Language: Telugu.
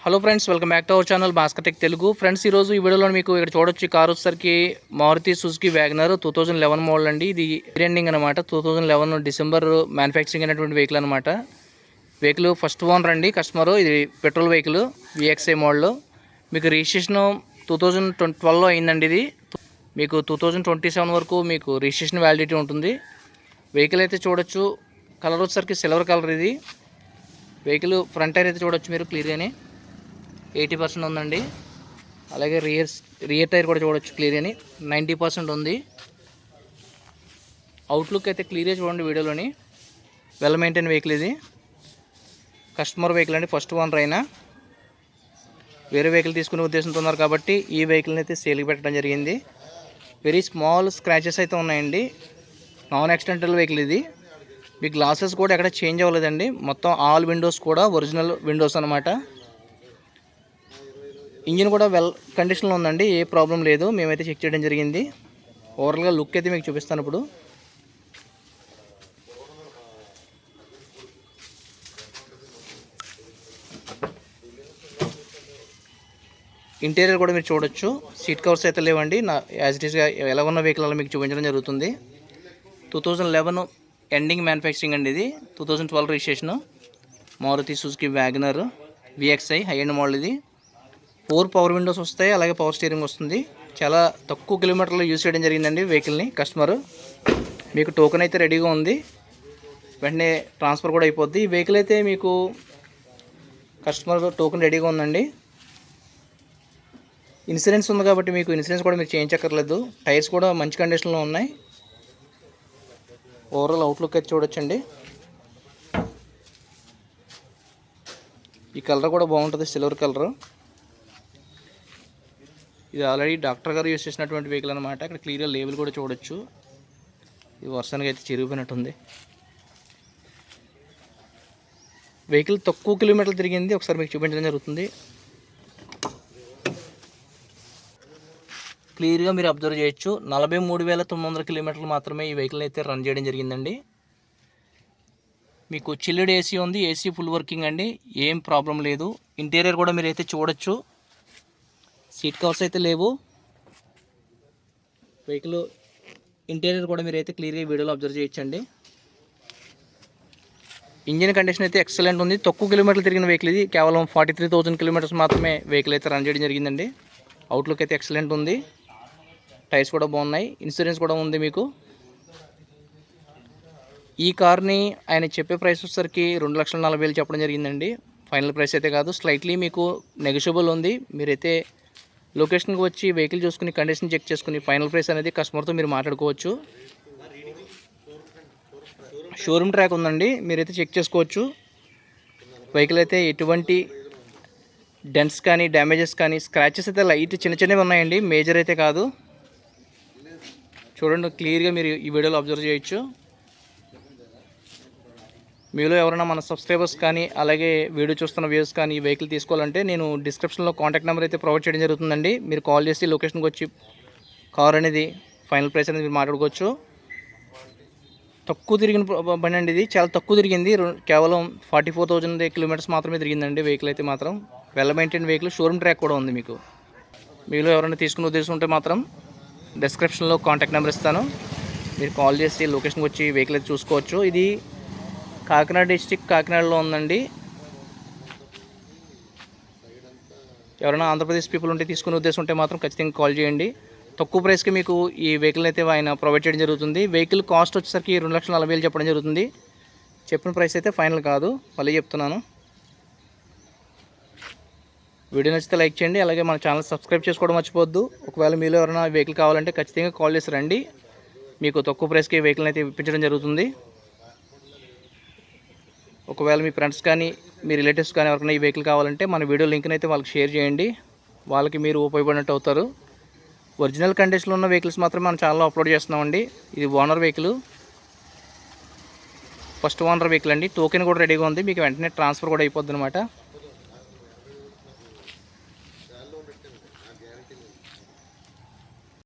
Hello friends welcome back to our channel Bhaskar tech Telugu friends ఈరోజు ఈ వీడియోలో మీకు ఇక్కడ చూడొచ్చు కారు వచ్చేసరికి Maruti Suzuki WagonR two thousand eleven model అండి. ఇది ఎండింగ్ అనమాట two thousand eleven December manufacturing అయినటువంటి వెహికల్ అనమాట వెహికల్ ఫస్ట్ ఓనర్ అండి కస్టమరు ఇది పెట్రోల్ వెహికల్ విఎక్స్ఐ మోడల్ మీకు రిజిస్ట్రేషన్ టూ థౌజండ్ ట్వంటీ ట్వెల్వ్లో అయిందండి ఇది. మీకు టూ థౌజండ్ ట్వంటీ సెవెన్ వరకు మీకు రిజిస్ట్రేషన్ వ్యాలిడిటీ ఉంటుంది. వెహికల్ అయితే చూడొచ్చు. కలర్ వచ్చేసరికి సిల్వర్ కలర్ ఇది. వెహికల్ ఫ్రంట్ టైర్ అయితే చూడొచ్చు మీరు క్లియర్గానే ఎయిటీ పర్సెంట్ ఉందండి. అలాగే రియర్ రియర్ టైర్ కూడా చూడొచ్చు క్లియర్గాని నైంటీ పర్సెంట్ ఉంది. అవుట్లుక్ అయితే క్లియర్గా చూడండి వీడియోలోని. వెల్ మెయింటైన్ వెహికల్ ఇది. కస్టమర్ వెహికల్ అండి ఫస్ట్ ఓనర్ అయినా వేరే వెహికల్ తీసుకునే ఉద్దేశంతో ఉన్నారు కాబట్టి ఈ వెహికల్ని అయితే సేల్కి పెట్టడం జరిగింది. వెరీ స్మాల్ స్క్రాచెస్ అయితే ఉన్నాయండి. నాన్ యాక్సిడెంటల్ వెహికల్ ఇది. మీ గ్లాసెస్ కూడా ఎక్కడ చేంజ్ అవ్వలేదండి. మొత్తం ఆల్ విండోస్ కూడా ఒరిజినల్ విండోస్ అనమాట ఇంజిన్ కూడా వెల్ కండిషన్లో ఉందండి. ఏ ప్రాబ్లం లేదు. మేమైతే చెక్ చేయడం జరిగింది. ఓవరాల్గా లుక్ అయితే మీకు చూపిస్తాను ఇప్పుడు. ఇంటీరియర్ కూడా మీరు చూడొచ్చు. సీట్ కవర్స్ అయితే లేవండి. నా యాజ్ ఇట్ ఈస్గా ఎలా ఉన్న వెహికల్ అలా మీకు చూపించడం జరుగుతుంది. Two thousand eleven ending manufacturing అండి ఇది. Two thousand twelve registration Maruti Suzuki WagonR VXI high and model ఇది. ఫోర్ పవర్ విండోస్ వస్తాయి అలాగే పవర్ స్టీరింగ్ వస్తుంది. చాలా తక్కువ కిలోమీటర్లు యూజ్ చేయడం జరిగిందండి వెహికల్ని కస్టమర్ మీకు టోకెన్ అయితే రెడీగా ఉంది. వెంటనే ట్రాన్స్ఫర్ కూడా అయిపోద్ది. ఈ వెహికల్ అయితే మీకు కస్టమర్ టోకెన్ రెడీగా ఉందండి. ఇన్సూరెన్స్ ఉంది కాబట్టి మీకు ఇన్సూరెన్స్ కూడా మీరు చేయించక్కర్లేదు. టైర్స్ కూడా మంచి కండిషన్లో ఉన్నాయి. ఓవరాల్ అవుట్లుక్ అయితే చూడొచ్చండి. ఈ కలర్ కూడా బాగుంటుంది సిల్వర్ కలర్. ఇది ఆల్రెడీ డాక్టర్ గారు యూజ్ చేసినటువంటి వెహికల్ అనమాట ఇక్కడ క్లియర్గా లేబుల్ కూడా చూడొచ్చు. ఇది వర్షానికి అయితే చిరిగిపోయినట్టుంది. వెహికల్ తక్కువ కిలోమీటర్లు తిరిగింది. ఒకసారి మీకు చూపించడం జరుగుతుంది. క్లియర్గా మీరు అబ్జర్వ్ చేయొచ్చు. నలభై మూడు వేల తొమ్మిది వందల కిలోమీటర్లు మాత్రమే ఈ వెహికల్ అయితే రన్ చేయడం జరిగిందండి. మీకు చిల్లుడ్ ఏసీ ఉంది. ఏసీ ఫుల్ వర్కింగ్ అండి. ఏం ప్రాబ్లం లేదు. ఇంటీరియర్ కూడా మీరు అయితే చూడొచ్చు. సీట్ కవర్స్ అయితే లేవు. వెహికల్ ఇంటీరియర్ కూడా మీరు అయితే క్లియర్గా వీడియోలో అబ్జర్వ్ చేయొచ్చండి. ఇంజిన్ కండిషన్ అయితే ఎక్సలెంట్ ఉంది. తక్కువ కిలోమీటర్లు తిరిగిన వెహికల్ ఇది. కేవలం ఫార్టీ త్రీ థౌజండ్ కిలోమీటర్స్ మాత్రమే వెహికల్ అయితే రన్ చేయడం జరిగిందండి. అవుట్లుక్ అయితే ఎక్సలెంట్ ఉంది. టైర్స్ కూడా బాగున్నాయి. ఇన్సూరెన్స్ కూడా ఉంది మీకు. ఈ కార్ని ఆయన చెప్పే ప్రైస్ వచ్చేసరికి రెండు లక్షల నలభై వేలు చెప్పడం జరిగిందండి. ఫైనల్ ప్రైస్ అయితే కాదు. స్లైట్లీ మీకు నెగోషియబుల్ ఉంది. మీరైతే లొకేషన్కి వచ్చి వెహికల్ చూసుకుని కండిషన్ చెక్ చేసుకుని ఫైనల్ ప్రైస్ అనేది కస్టమర్తో మీరు మాట్లాడుకోవచ్చు. షోరూమ్ ట్రాక్ ఉందండి. మీరైతే చెక్ చేసుకోవచ్చు. వెహికల్ అయితే ఎటువంటి డెన్స్ కానీ డ్యామేజెస్ కానీ స్క్రాచెస్ అయితే లైట్ చిన్న చిన్నవి ఉన్నాయండి. మేజర్ అయితే కాదు. చూడండి క్లియర్గా మీరు ఈ వీడియోలో అబ్జర్వ్ చేయొచ్చు. మీలో ఎవరైనా మన సబ్స్క్రైబర్స్ కానీ అలాగే వీడియో చూస్తున్న వ్యూస్ కానీ ఈ వెహికల్ తీసుకోవాలంటే నేను డిస్క్రిప్షన్లో కాంటాక్ట్ నెంబర్ అయితే ప్రొవైడ్ చేయడం జరుగుతుందండి. మీరు కాల్ చేసి లొకేషన్కి వచ్చి కార్ అనేది ఫైనల్ ప్రైస్ అనేది మీరు మాట్లాడుకోవచ్చు. తక్కువ తిరిగిన బండి అండి ఇది. చాలా తక్కువ తిరిగింది. కేవలం ఫార్టీ ఫోర్ థౌజండ్ కిలోమీటర్స్ మాత్రమే తిరిగిందండి వెహికల్ అయితే మాత్రం. Well maintain vehicle showroom track కూడా ఉంది మీకు. మీలో ఎవరైనా తీసుకునే ఉద్దేశం ఉంటే మాత్రం డిస్క్రిప్షన్లో కాంటాక్ట్ నెంబర్ ఇస్తాను. మీరు కాల్ చేసి లొకేషన్కి వచ్చి వెహికల్ అయితే చూసుకోవచ్చు. ఇది కాకినాడ డిస్టిక్ కాకినాడలో ఉందండి. ఎవరైనా ఆంధ్రప్రదేశ్ పీపుల్ ఉంటే తీసుకునే ఉద్దేశం ఉంటే మాత్రం ఖచ్చితంగా కాల్ చేయండి. తక్కువ ప్రైస్కి మీకు ఈ వెహికల్ అయితే ఆయన ప్రొవైడ్ చేయడం జరుగుతుంది. వెహికల్ కాస్ట్ వచ్చేసరికి రెండు లక్షల నలభై వేలు చెప్పడం జరుగుతుంది. చెప్పిన ప్రైస్ అయితే ఫైనల్ కాదు. మళ్ళీ చెప్తున్నాను. వీడియో నచ్చితే లైక్ చేయండి అలాగే మన ఛానల్ సబ్స్క్రైబ్ చేసుకోవడం మర్చిపోద్దు ఒకవేళ మీలో ఎవరైనా వెహికల్ కావాలంటే ఖచ్చితంగా కాల్ చేసి రండి. మీకు తక్కువ ప్రైస్కి వెహికల్ అయితే ఇప్పించడం జరుగుతుంది. ఒకవేళ మీ ఫ్రెండ్స్ కానీ మీ రిలేటివ్స్ కానీ ఎవరికైనా ఈ వెహికల్ కావాలంటే మన వీడియో లింక్ని అయితే వాళ్ళకి షేర్ చేయండి. వాళ్ళకి మీరు ఉపయోగపడినట్టు అవుతారు. ఒరిజినల్ కండిషన్లో ఉన్న వెహికల్స్ మాత్రమే మన ఛానల్లో అప్లోడ్ చేస్తున్నామండి. ఇది owner vehicle. First owner vehicle అండి. టోకెన్ కూడా రెడీగా ఉంది. మీకు వెంటనే ట్రాన్స్ఫర్ కూడా అయిపోద్ది అనమాట